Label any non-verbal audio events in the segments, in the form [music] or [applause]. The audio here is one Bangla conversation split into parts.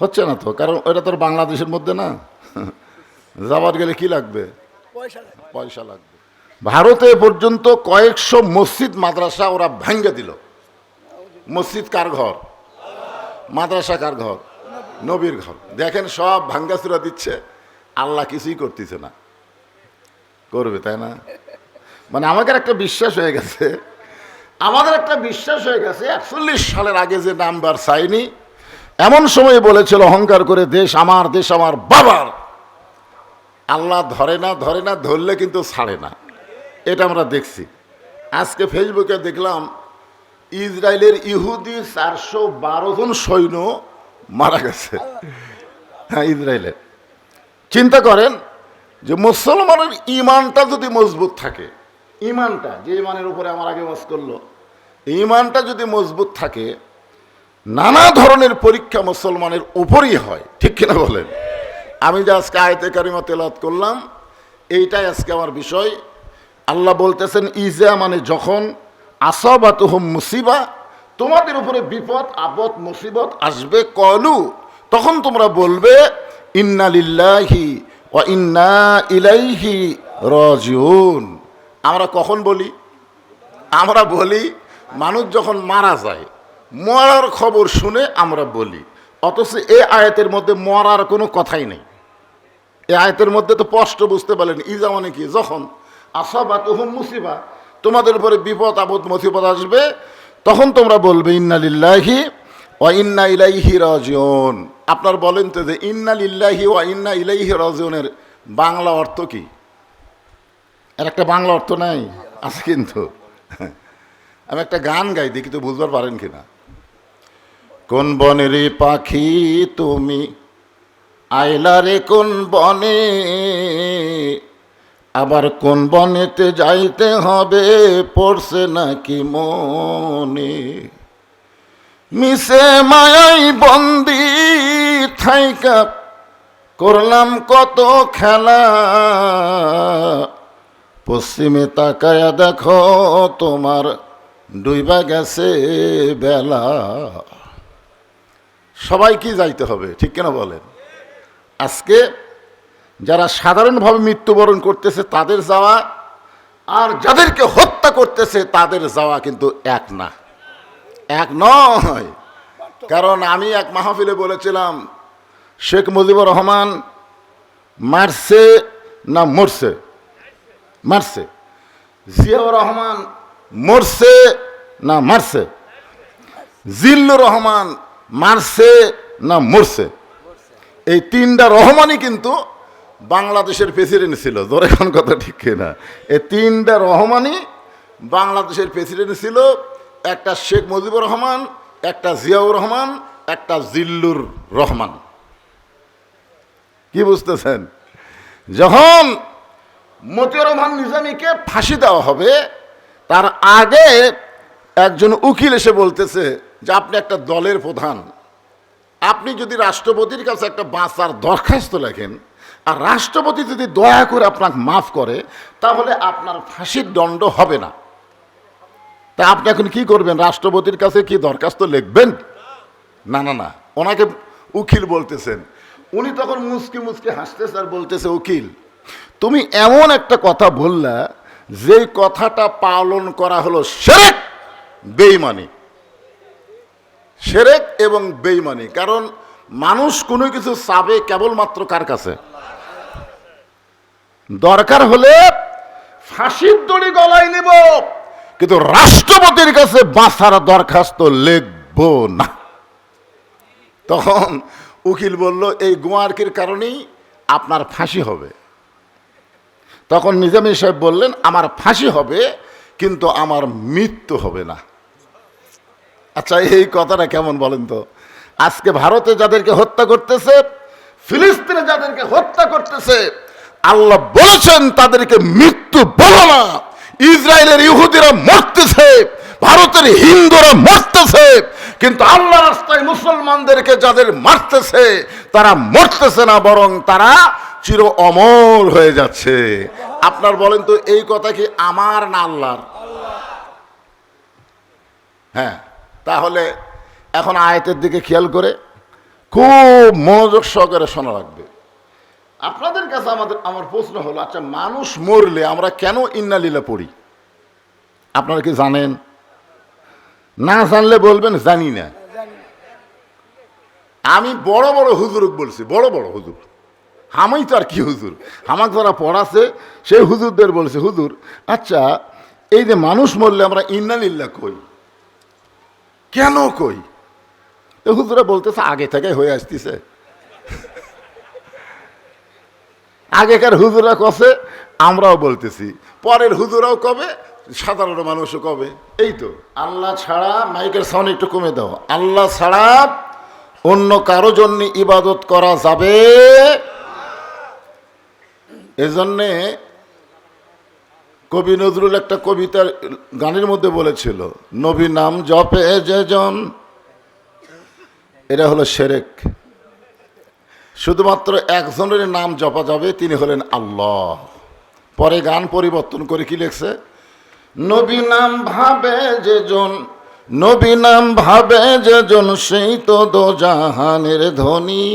হচ্ছে না তো কারণ ওটা তোর বাংলাদেশের মধ্যে না। যাবার গেলে কি লাগবে? পয়সা লাগবে। ভারতে পর্যন্ত কয়েকশো মসজিদ মাদ্রাসা ওরা ভেঙ্গে দিল। মসজিদ কার ঘর? মাদ্রাসা কার ঘর? নবীর ঘর। দেখেন সব ভাঙ্গাচুরা দিচ্ছে আল্লাহ কিছুই করতেছে না। করবে তাই না? মানে আমাদের একটা বিশ্বাস হয়ে গেছে আমাদের একটা বিশ্বাস হয়ে গেছে একচল্লিশ সালের আগে যে নাম্বার চাইনি এমন সময় বলেছিল, অহংকার করে দেশ আমার দেশ আমার বাবার। আল্লাহ ধরে না ধরে না, ধরলে কিন্তু ছাড়ে না। এটা আমরা দেখছি। আজকে ফেসবুকে দেখলাম, ইসরায়েলের ইহুদি চারশো বারো জন সৈন্য মারা গেছে। হ্যাঁ ইসরায়েলের চিন্তা করেন যে মুসলমানের ইমানটা যদি মজবুত থাকে, ইমানটা, যে ইমানের উপরে আমার আগে বাস করল, ইমানটা যদি মজবুত থাকে নানা ধরনের পরীক্ষা মুসলমানের উপরই হয়, ঠিক কিনা বলেন? আমি যে আজকে আয়তে কারিমা তেলাত করলাম, এইটাই আজকে আমার বিষয়। আল্লাহ বলতেছেন, ইজা মানে যখন আসাবাত হোম মুসিবা, তোমাদের উপরে বিপদ, আপদ, মুসিবত আসবে, কলু, তখন তোমরা বলবে, ইন্না লিল্লাহি ও ইন্না ইলাইহি রাজিউন। আমরা কখন বলি? আমরা বলি, মানুষ যখন মারা যায় মরার খবর শুনে আমরা বলি, অথচ এ আয়াতের মধ্যে মরার কোনো কথাই নেই। এ আয়াতের মধ্যে তো স্পষ্ট বুঝতে পারলেন ইজা মানে কি? যখন আসাবা তখন মুসিবা, তোমাদের উপরে বিপদ, আপদ, মুসিবত আসবে, তখন তোমরা বলবে, ইন্না লিল্লাহি ও ইন্না ইলাইহি রাজিউন। আপনার বলেন তো যে, ইন্না লিল্লাহি ও ইন্না ইলাইহি রাজিউনের বাংলা অর্থ কি? এর একটা বাংলা অর্থ নাই, আছে কিন্তু। আমি একটা গান গাই, দেখি তো বুঝবার পারেন কিনা। কোন বনের পাখি তুমি? আইলা রে কোন বনে? আবার কোন বনেতে যাইতে হবে? পড়ছে নাকি মনে? মিশে মায়াই বন্দি থাইকা করলাম কত খেলা। পশ্চিমে তাকায়া দেখো তোমার ডুইবা গেছে বেলা। সবাই কি যাইতে হবে, ঠিক কেন বলেন? আজকে যারা সাধারণভাবে মৃত্যুবরণ করতেছে, তাদের যাওয়া আর যাদেরকে হত্যা করতেছে, তাদের যাওয়া কিন্তু এক না। এক নয়। কারণ আমি এক মাহফিলে বলেছিলাম, শেখ মুজিবুর রহমান মারছে না মরছে? মারছে। জিয়াউর রহমান মরছে না মারছে? জিল্লুর রহমান মারছে না মরছে? এই তিনটা রহমানই কিন্তু বাংলাদেশের প্রেসিডেন্ট ছিল। জোরে খান কথা ঠিক না এই তিনটা রহমানই বাংলাদেশের প্রেসিডেন্ট ছিল। একটা শেখ মুজিবুর রহমান, একটা জিয়াউর রহমান, একটা জিল্লুর রহমান। কি বুঝতেছেন? যখন মতিউর রহমান নিজামীকে ফাঁসি দেওয়া হবে, তার আগে একজন উকিল এসে বলতেছে যে আপনি একটা দলের প্রধান। আপনি যদি রাষ্ট্রপতির কাছে একটা বাঁচার দরখাস্ত লেখেন, আর রাষ্ট্রপতি যদি দয়া করে আপনাকে মাফ করে, তাহলে আপনার ফাঁসির দণ্ড হবে না। তা আপনি এখন কি করবেন? রাষ্ট্রপতির কাছে কি দরখাস্ত লিখবেন? না না না। ওনাকে উকিল বলতেছেন। উনি তখন মুসকি মুসকি হাসতেছে আর বলতেছে, উকিল, তুমি এমন একটা কথা বললা যে কথাটা পালন করা হলো সেরেক বেইমানি সেরেক এবং বেইমানি। কারণ মানুষ কোনো কিছু চাবে কেবলমাত্র কার কাছে? দরকার হলে ফাঁসির দড়ি গলায় নিব, কিন্তু রাষ্ট্রপতির কাছে বাঁচার দরখাস্ত লিখব না। তখন উকিল বলল, এই গোয়ার্কির কারণেই আপনার ফাঁসি হবে। তখন নিজামী সাহেব বললেন, আমার ফাঁসি হবে, কিন্তু আমার মৃত্যু হবে না। আচ্ছা এই কথাটা কেমন বলেন তো? আজকে ভারতে যাদেরকে হত্যা করতেছে, ফিলিস্তিনে যাদেরকে হত্যা করতেছে, আল্লাহ বলেছেন তাদেরকে মৃত্যু বলো না। ইসরায়েলের ইহুদিরা মরতেছে, ভারতের হিন্দুরা মরতেছে, কিন্তু আল্লাহ রাস্তায় মুসলমানদেরকে যাদের মারতেছে, তারা মরতেছে না, বরং তারা চির অমর হয়ে যাচ্ছে। আপনার বলেন তো, এই কথা কি আমার না আল্লাহর? হ্যাঁ। তাহলে এখন আয়াতের দিকে খেয়াল করে খুব মনোযোগ সহকারে শোনা লাগবে। আপনাদের কাছে আমাদের, আমার প্রশ্ন হলো আচ্ছা মানুষ মরলে আমরা কেন ইন্নালীলা পড়ি? আপনারা কি জানেন? না জানলে বলবেন, জানি না। আমি বড় বড় হুজুরক বলছি, বড় বড় হুজুর। আমি তো আর কি হুজুর? আমাকে যারা পড়াছে, সেই হুজুরদের বলছে, হুজুর আচ্ছা এই যে মানুষ মরলে আমরা ইন্নালিল্লা কই? কেন কই? হুজুরা বলতেছে, আগে থেকে হয়ে আসতেছে। আগেকার হুজুরা কষে আমরাও বলতেছি। পরের হুজুরাও কবে? সাধারণ মানুষও কবে? এই তো। আল্লাহ ছাড়া মাইকের সাউন্ড একটু কমে দাও। আল্লাহ ছাড়া অন্য কারও জন্য ইবাদত করা যাবে? এজন্যে কবি নজরুল একটা কবিতার গানের মধ্যে বলেছিল নবী নাম জপে যেজন এটা হলো সেরেক। শুধুমাত্র একজনের নাম জপা যাবে, তিনি হলেন আল্লাহ। পরে গান পরিবর্তন করে কি লিখছে? নবী নাম ভাবে যেজন নবী নাম ভাবে যেজন সেই তো দো জাহানের ধনী।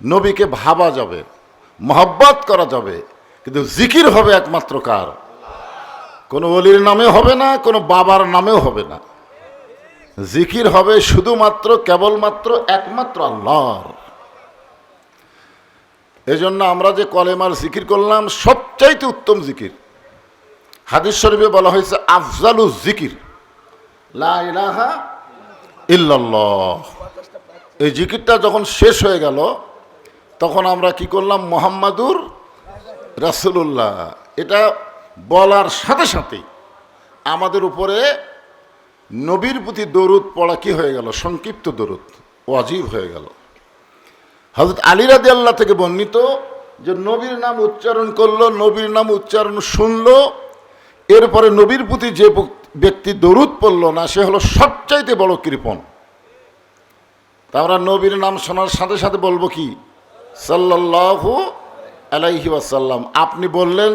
নবীকে ভাবা যাবে, মহব্বত করা যাবে, কিন্তু জিকির হবে একমাত্র কার? কোনো অলির নামে হবে না, কোনো বাবার নামেও হবে না। জিকির হবে শুধুমাত্র, কেবলমাত্র একমাত্র আল্লাহর। এজন্য আমরা যে কলেমার জিকির করলাম, সবচাইতে উত্তম জিকির। হাদিস শরীফে বলা হয়েছে, আফজালু জিকির। লা ইলাহা ইল্লাল্লাহ। এই জিকিরটা যখন শেষ হয়ে গেল, তখন আমরা কি করলাম? মোহাম্মদুর রাসুলুল্লাহ। এটা বলার সাথে সাথে আমাদের উপরে নবীর প্রতি দরুদ পড়া কি হয়ে গেল? সংক্ষিপ্ত দরুদ, ওয়াজিব হয়ে গেল। হজরত আলী আল্লাহ থেকে বর্ণিত যে নবীর নাম উচ্চারণ করল, নবীর নাম উচ্চারণ শুনলো, এরপরে নবীর প্রতি যে ব্যক্তি দরুদ পড়ল না, সে হলো সবচাইতে বড় কৃপণ। তা আমরা নবীর নাম শোনার সাথে সাথে বলব কি? সাল্লাহু আলাইহি ওয়াসাল্লাম, আপনি বললেন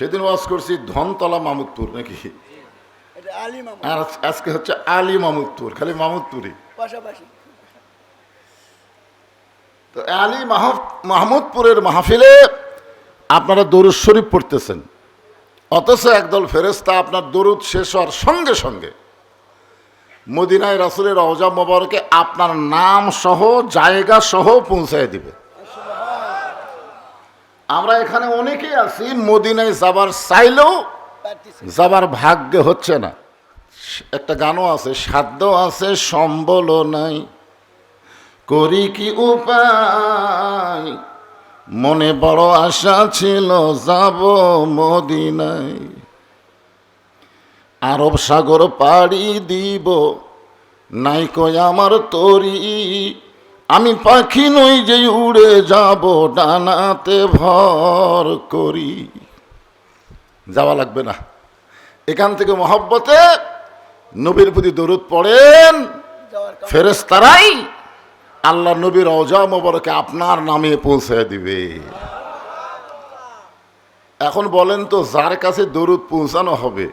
সেদিন ওয়াজ করছি ধনতলা মামুদপুর নাকি? আর আজকে হচ্ছে আলী মামুদপুর খালি মামুদপুরি পাশাপাশি। তো আলী মাহ মাহমুদপুরের মাহফিলে আপনারা দরুদ শরীফ পড়তেছেন। অথচ একদল ফেরেস্তা আপনার দরুদ শেষ হওয়ার সঙ্গে সঙ্গে মদিনায় রাসুলের রওজা মোবারকে আপনার নাম সহ জায়গা সহ পৌঁছায় দিবে। আমরা এখানে অনেকেই আছি, মদিনায় যাবার চাইলেও যাবার ভাগ্যে হচ্ছে না। একটা গানও আছে, সাধ্য আছে সম্বলও নাই। করি কি উপায়? মনে বড় আশা ছিল যাব মদিনায়। আরব সাগর পাড়ি দিব, নাই কই আমার তরি। আমি পাখি নই যে উড়ে যাব ডানাতে ভর করি। যাওয়া লাগবে না। এখান থেকে মহব্বতে নবীর প্রতি দরুদ পড়েন। যাওয়ার কাম ফেরেস্তারাই আল্লাহ নবীর অজা মোবারকে আপনার নামে পৌঁছে দিবে। এখন বলেন তো যার কাছে দরুদ পৌঁছানো হবে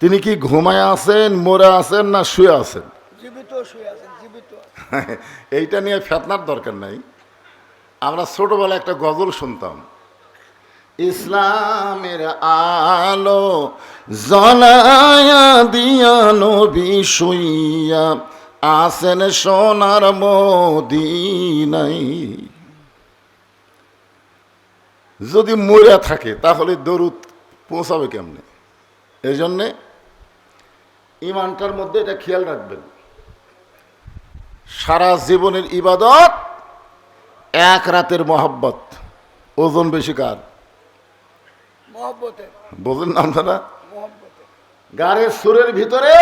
তিনি কি ঘুমায় আছেন মরে আছেন না শুয়ে আছেন? জীবিত শুয়ে আছেন জীবিত [laughs] এইটা নিয়ে ফেতনার দরকার নাই। আমরা ছোটবেলায় একটা গজল শুনতাম। ইসলামের আলো জলায়া দিয়া নবী শুইয়া আসেন সোনার মদিনাই যদি মরে থাকে, তাহলে দরুদ পৌঁছাবে কেমনে? এই জন্যে ইমানটার মধ্যে এটা খেয়াল রাখবেন। সারা জীবনের ইবাদত এক রাতের মহাব্বত। ওজন বেশি কার? বোঝেন না আপনারা? গাড়ির সুরের ভিতরে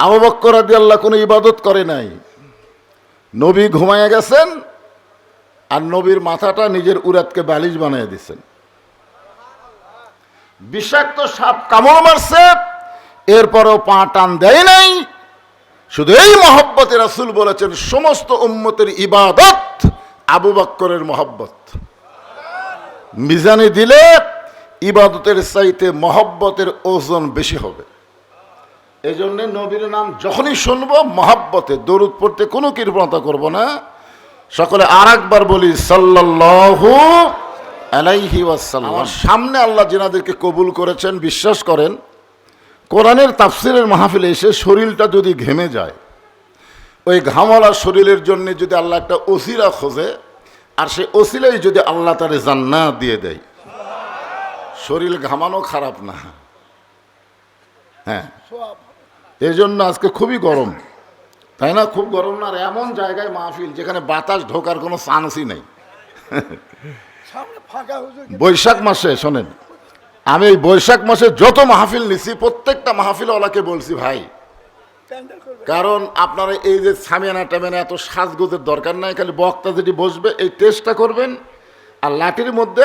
আবু বক্কর রাদি আল্লাহ কোনো ইবাদত করে নাই। নবী ঘুমায় গেছেন আর নবীর মাথাটা নিজের উরাতকে বালিশ বানিয়ে দিচ্ছেন বিষাক্ত সাপ কামড় মারছে এরপরও পা টান দেয় নাই শুধু এই মহব্বতে রাসুল বলেছেন, সমস্ত উম্মতের ইবাদত আবু বক্করের মহব্বত। মিজানে দিলে ইবাদতের চাইতে মহব্বতের ওজন বেশি হবে। এই জন্যে নবীর নাম যখনই শুনব, মহাব্বতে, দরুদ পড়তে কোনো কৃপণতা করব না। সকলে আর একবার বলি, সাল্লাল্লাহু আলাইহি ওয়াসাল্লাম। সামনে আল্লাহ যেনাদেরকে কবুল করেছেন, বিশ্বাস করেন কোরআনের তাফসিরের মাহফিলে এসে শরীরটা যদি ঘেমে যায় ওই ঘামলা শরীরের জন্য যদি আল্লাহ একটা ওসিলা খোঁজে আর সে ওসিলাই যদি আল্লাহ তারে জান্না দিয়ে দেয় শরীর ঘামানো খারাপ না। হ্যাঁ এই জন্য আজকে খুবই গরম। তাই না? খুব গরম না আর এমন জায়গায় মাহফিল যেখানে বাতাস ঢোকার কোনো চান্সই নেই। বৈশাখ মাসে শোনেন। আমি এই বৈশাখ মাসে যত মাহফিল নিছি প্রত্যেকটা মাহফিলওয়ালাকে বলছি ভাই কারণ আপনারা এই যে সামিয়ানা টামিয়ানা এত সাজগোজের দরকার নাই খালি বক্তা যেটি বসবে এই টেস্টটা করবেন আর লাঠির মধ্যে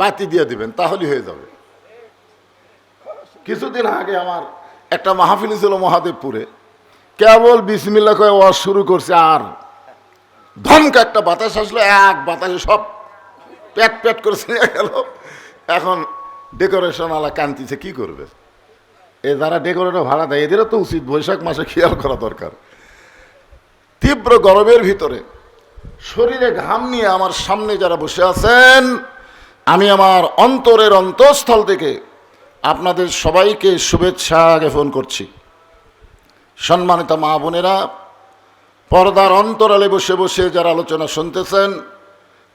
বাতি দিয়ে দিবেন তাহলেই হয়ে যাবে। কিছুদিন আগে আমার একটা মাহফিল ছিল মহাদেবপুরে। কেবল বিসমিল্লা করে ওয়াজ শুরু করছে আর ধমকা একটা বাতাস আসলো এক বাতাসে সব প্যাট প্যাট করে গেল। এখন ডেকোরেশন আলা কান্তিছে, কি করবে? এ যারা ডেকোরেটর ভাড়া দেয়, এদেরও তো উচিত বৈশাখ মাসে খেয়াল করা দরকার। তীব্র গরমের ভিতরে শরীরে ঘাম নিয়ে আমার সামনে যারা বসে আছেন, আমি আমার অন্তরের অন্তঃস্থল থেকে আপনাদের সবাইকে শুভেচ্ছা জ্ঞাপন করছি। সম্মানিত মা বোনেরা, পর্দার অন্তরালে বসে বসে যারা আলোচনা শুনতেছেন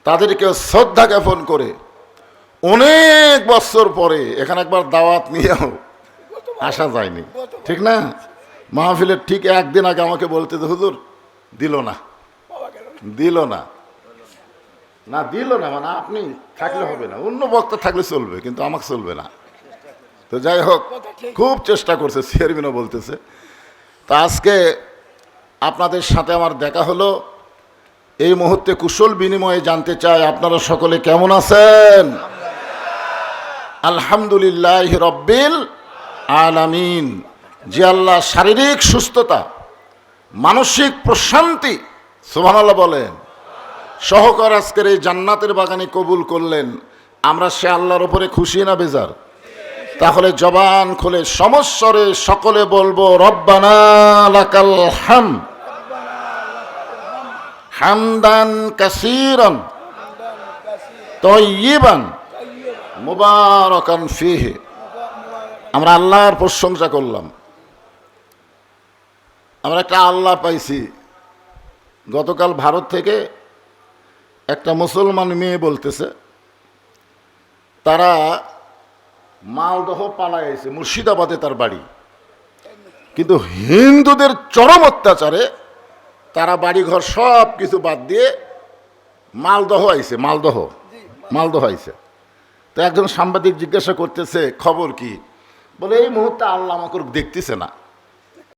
তাদেরকে শ্রদ্ধা জ্ঞাপন করে অনেক বছর পরে এখানে একবার দাওয়াত নিয়েও আসা যায়নি। ঠিক না? মাহফিলের ঠিক একদিন আগে আমাকে বলতে হুজুর, দিল না। দিল না। না, দিল না মানে আপনি থাকলে হবে না। অন্য বক্তা থাকলে চলবে, কিন্তু আমাকে চলবে না। তো যাই হোক, খুব চেষ্টা করছে, চেয়ারম্যানও বলতেছে। তা আজকে আপনাদের সাথে আমার দেখা হলো। এই মুহূর্তে কুশল বিনিময়ে জানতে চাই আপনারা সকলে কেমন আছেন? আলহামদুলিল্লাহ রব্বিল আলামিন। যে আল্লাহ শারীরিক সুস্থতা, মানসিক প্রশান্তি, সুবহানাল্লাহ বলেন, সহকার আজকের এই জান্নাতের বাগানে কবুল করলেন, আমরা সে আল্লাহর উপরে খুশি না বেজার? তাহলে জবান খুলে সমস্বরে সকলে বলব, রব্বানা হাম। হামদান কাসিরান তয়্যিবান মুবারাকান ফিহি। আমরা আল্লাহর প্রশংসা করলাম। আমরা একটা আল্লাহ পাইছি। গতকাল ভারত থেকে একটা মুসলমান মেয়ে বলতেছে, তারা মালদহ পালাইছে, মুর্শিদাবাদে তার বাড়ি। কিন্তু হিন্দুদের চরম অত্যাচারে তারা বাড়িঘর সব কিছু বাদ দিয়ে মালদহ আইছে, মালদহ মালদহ আইছে। তো একজন সাংবাদিক জিজ্ঞাসা করতেছে খবর কি? বলে এই মুহূর্তে আল্লাহ আমাকে দেখতেছে না।